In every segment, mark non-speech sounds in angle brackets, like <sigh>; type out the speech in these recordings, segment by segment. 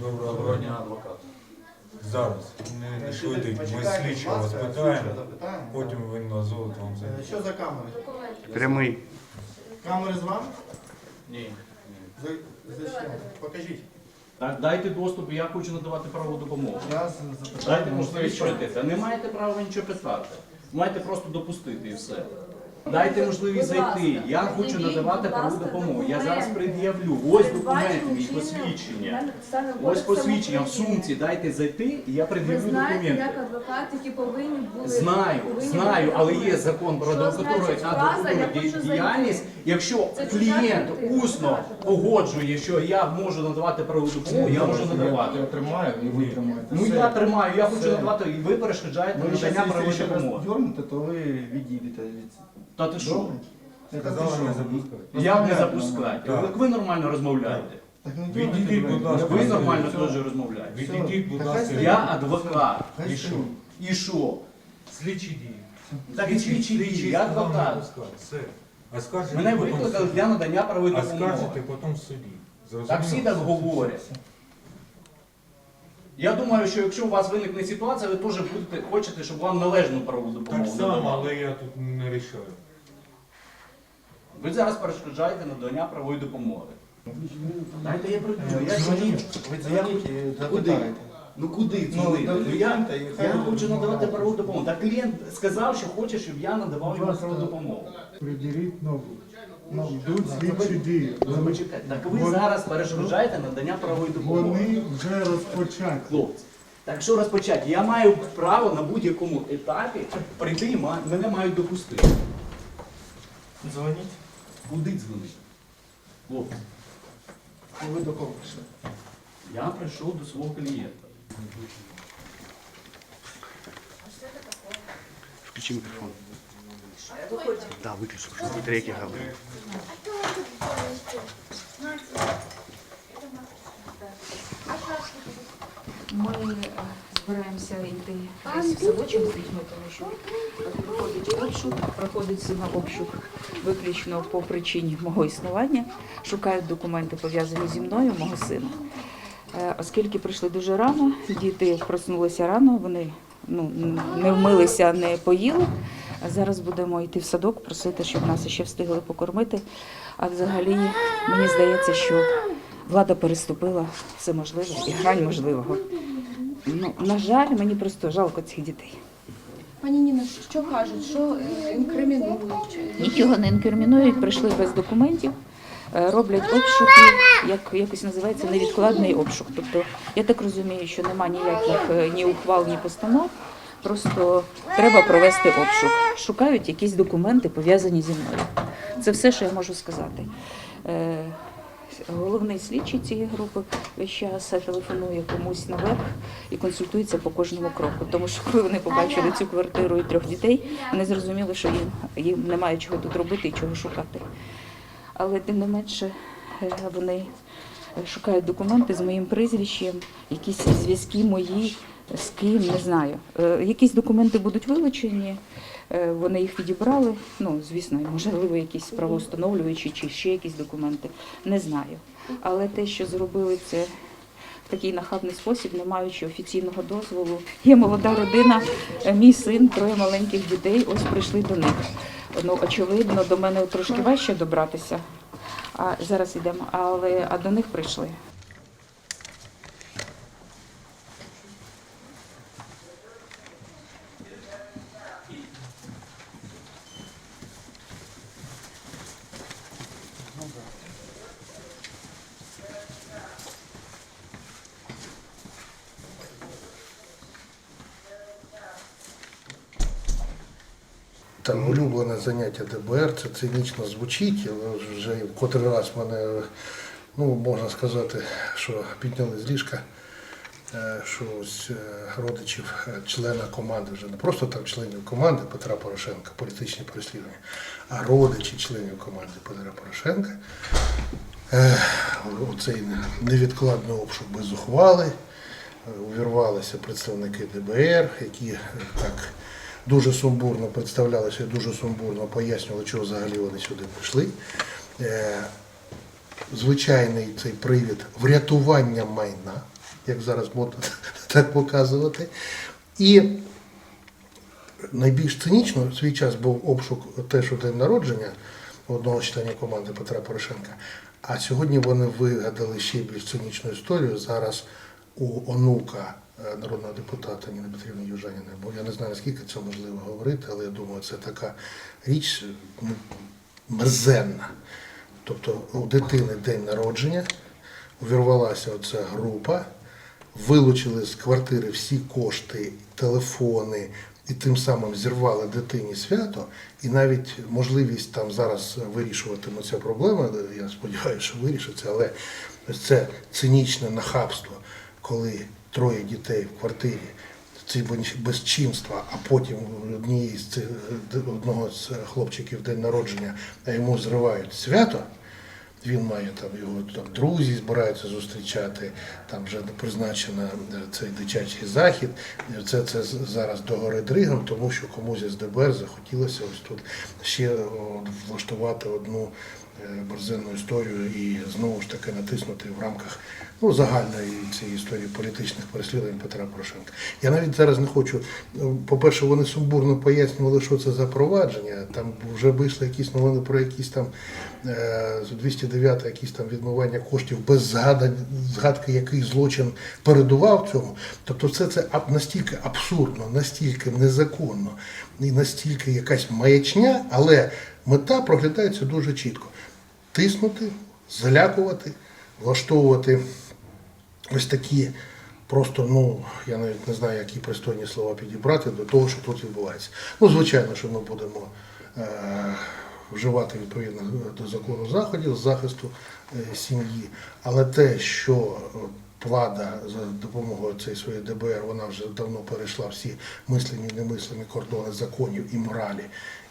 Доброго дня. адвокат. Зараз не, не швидить. Ми Почекайте, слідчого будь вас ласка, питаємо, слідчого запитаємо. потім ви назвете вам Е, це. Що за камери? Прямий. Камери з вами? Ні. За, зачем? Покажіть. Так, дайте доступ, я хочу надавати правову допомогу. Я з- запитаю. Дайте можливість. Не маєте права нічого питати. Маєте просто допустити і все. Дайте можливість зайти. Я хочу надавати правову допомогу. Я зараз пред'явлю. Ось документи мій посвідчення. Ось посвідчення в сумці. Дайте зайти, і я пред'явлю документи. як адвокати, які повинні були Знаю, знаю, але є закон про адвокатуру і адвокатуру діяльність. Якщо клієнт усно погоджує, що я можу надавати правову допомогу, я можу надавати. Я тримаю і ви тримаєте. Ну я тримаю, я хочу надавати, і ви перешкоджаєте Ви надання правової допомоги. то ви відійдете від Та ти що? Добре? Я не запускати. Як не запускати? Так. Як ви нормально розмовляєте? Так не будь ласка. Ви нормально Все. теж розмовляєте. Відійдіть, будь ласка. Я адвокат. Хай І що? стоїть. І що? Слідчі дії. Так і слідчі дії, я сказав не адвокат. Все. А скажете Мене потім в викликали суді. для надання правової А допомоги. скажете потім в суді. Так всі так говорять. Я думаю, що якщо у вас виникне ситуація, ви теж будете хочете, щоб вам належну правову Так допомогу само, надавали. але я тут не рішаю. Ви зараз перешкоджаєте надання правової допомоги. Дайте я. Я Дзвоніть. Ви дзвоніть і запитаєте. Ну куди Ну, дзвонити? Ну, я, клієнта і хай я хочу надавати правову допомогу. Так клієнт сказав, що хоче, щоб я надавав йому правову допомогу. Приділіть нову. Ну, Йдуть слідчі дії. Ну, почекайте. Так ви Вони- зараз перешкоджаєте надання правової допомоги. Вони вже розпочаті. Хлопці. Так що розпочати? Я маю право на будь-якому етапі прийти і ма- мене мають допустити. Дзвоніть. Куди дзвонити? Хлопці, Ви до кого прийшли? я прийшов до свого клієнта. Включи мікрофон. Да, виключи, що ті треки говорять. Ми е, збираємося йти в садочок з дітьми, тому що проходить обшук, проходить сина обшук виключно по причині мого існування. Шукають документи пов'язані зі мною, мого сина. Е, Оскільки прийшли дуже рано, діти проснулися рано, вони ну, не вмилися, не поїли. Зараз будемо йти в садок, просити, щоб нас ще встигли покормити. А взагалі мені здається, що влада переступила все можливе і грань можливого. Ну, на жаль, мені просто жалко цих дітей. Пані Ніна, що кажуть, що е, інкримінують? Нічого не інкримінують, прийшли без документів, е, роблять обшуки, як якось називається невідкладний обшук. Тобто, я так розумію, що нема ніяких е, ні ухвал, ні постанов. Просто треба провести обшук. Шукають якісь документи, пов'язані зі мною. Це все, що я можу сказати. Е, Головний слідчий цієї групи весь час телефонує комусь наверх і консультується по кожному кроку. Тому що коли вони побачили цю квартиру і трьох дітей, вони зрозуміли, що їм, їм немає чого тут робити і чого шукати. Але тим не менше е, вони шукають документи з моїм прізвищем, якісь зв'язки мої з ким, не знаю. Е, Якісь документи будуть вилучені, е, вони їх відібрали. Ну, звісно, можливо, якісь правоустановлюючі чи ще якісь документи. Не знаю. Але те, що зробили це в такий нахабний спосіб, не маючи офіційного дозволу. Є молода родина, е, мій син, троє маленьких дітей. Ось прийшли до них. Ну, очевидно, до мене трошки важче добратися. А зараз йдемо, але а до них прийшли. Там улюблене заняття ДБР, це цинічно звучить, але вже в котрий раз мене, ну можна сказати, що підняли з ліжка, е, що ось е, родичів е, члена команди, вже не просто там членів команди Петра Порошенка, політичні переслідування, а родичі членів команди Петра Порошенка. е, У цей невідкладний обшук без ухвали. Увірвалися представники ДБР, які так дуже сумбурно представлялися, дуже сумбурно пояснювали, чого взагалі вони сюди прийшли. Е, звичайний цей привід врятування майна, як зараз можна <laughs> так показувати. І найбільш цинічно свій час був обшук теж у день народження одного члена команди Петра Порошенка. А сьогодні вони вигадали ще більш цинічну історію. Зараз у онука народного депутата Ніни Петрівни Южаніної, бо я не знаю, наскільки це можливо говорити, але я думаю, це така річ мерзенна. Тобто у дитини день народження, увірвалася оця група, вилучили з квартири всі кошти, телефони і тим самим зірвали дитині свято, і навіть можливість там зараз вирішуватиме ця проблема, я сподіваюся, що вирішиться, але це цинічне нахабство, коли троє дітей в квартирі. Ці безчинства, а потім однієї з цих одного з хлопчиків день народження, а йому зривають свято. Він має там його там друзі збираються зустрічати. Там вже призначено е, цей дитячий захід. Це це зараз догори дригом, тому що комусь із ДБР захотілося ось тут ще влаштувати одну е, борзенну історію і знову ж таки натиснути в рамках ну, загальної цієї історії політичних переслідувань Петра Порошенка. Я навіть зараз не хочу. ну, По-перше, вони сумбурно пояснювали, що це за провадження. Там вже вийшли якісь новини про якісь там е, 209 якісь там відмивання коштів без згадань, згадки, який злочин передував цьому. Тобто, все це настільки абсурдно, настільки незаконно і настільки якась маячня, але мета проглядається дуже чітко: тиснути, залякувати, влаштовувати ось такі просто, ну, я навіть не знаю, які пристойні слова підібрати до того, що тут відбувається. Ну, звичайно, що ми будемо е, вживати відповідно до закону заходів з захисту е, сім'ї, але те, що влада за допомогою цієї своєї ДБР, вона вже давно перейшла всі мислені і немислені кордони законів і моралі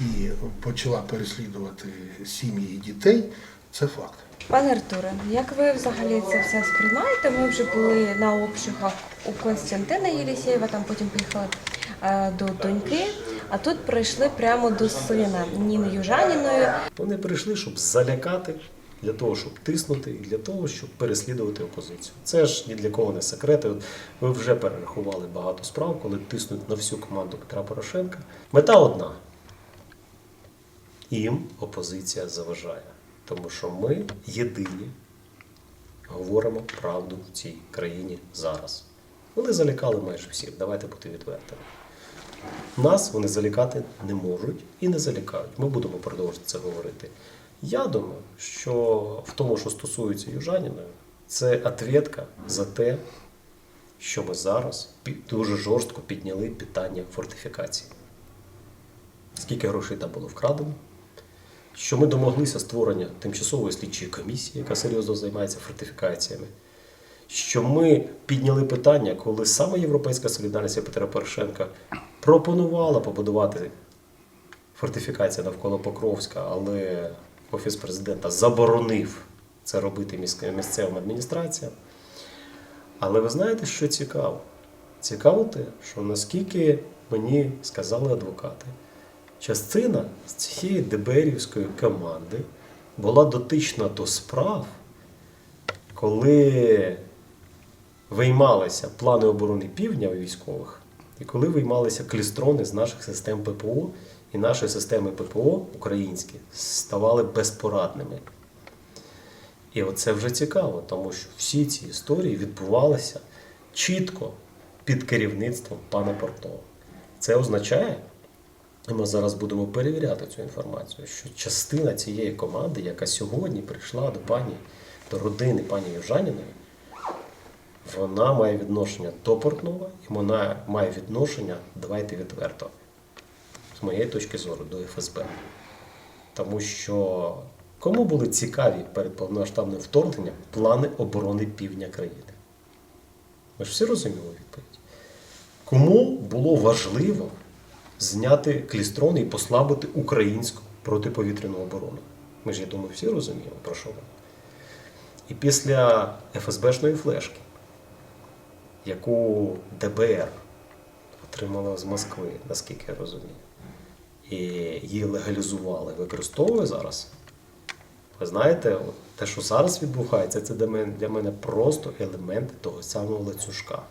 і почала переслідувати сім'ї і дітей, це факт. Пане Артуре, як ви взагалі це все сприймаєте? Ми вже були на обшуках у Константина Єлісєєва, там потім поїхали е, до доньки, а тут прийшли прямо до сина Ніни Южаніної. Вони прийшли, щоб залякати, для того, щоб тиснути, і для того, щоб переслідувати опозицію. Це ж ні для кого не секрет. Ви вже перерахували багато справ, коли тиснуть на всю команду Петра Порошенка. Мета одна. Їм опозиція заважає. Тому що ми єдині говоримо правду в цій країні зараз. Вони залякали майже всіх, давайте бути відвертими. Нас вони залякати не можуть і не залякають. Ми будемо продовжувати це говорити. Я думаю, що в тому, що стосується Южаніної, це ответка за те, що ми зараз дуже жорстко підняли питання фортифікації. Скільки грошей там було вкрадено? Що ми домоглися створення тимчасової слідчої комісії, яка серйозно займається фортифікаціями. Що ми підняли питання, коли саме Європейська солідарність Петра Порошенка пропонувала побудувати фортифікацію навколо Покровська, але Офіс президента заборонив це робити місцевим адміністраціям. Але ви знаєте, що цікаво? Цікаво те, що наскільки мені сказали адвокати, частина з цієї ДБРівської команди була дотична до справ, коли виймалися плани оборони півдня військових, і коли виймалися клістрони з наших систем ППО, і наші системи ППО українські ставали безпорадними. І оце вже цікаво, тому що всі ці історії відбувалися чітко під керівництвом пана Портова. Це означає, ми зараз будемо перевіряти цю інформацію, що частина цієї команди, яка сьогодні прийшла до пані, до родини пані Южаніної, вона має відношення до Портнова і вона має відношення, давайте відверто, з моєї точки зору, до ФСБ. Тому що кому були цікаві перед повномасштабним вторгненням плани оборони півдня країни? Ми ж всі розуміли відповідь. Кому було важливо зняти клістрони і послабити українську протиповітряну оборону? Ми ж, я думаю, всі розуміємо, про що ми. І після ФСБшної флешки, яку ДБР отримала з Москви, наскільки я розумію, і її легалізували, використовує зараз Ви знаєте, те, що зараз відбувається, це для мене, для мене просто елемент того самого ланцюжка.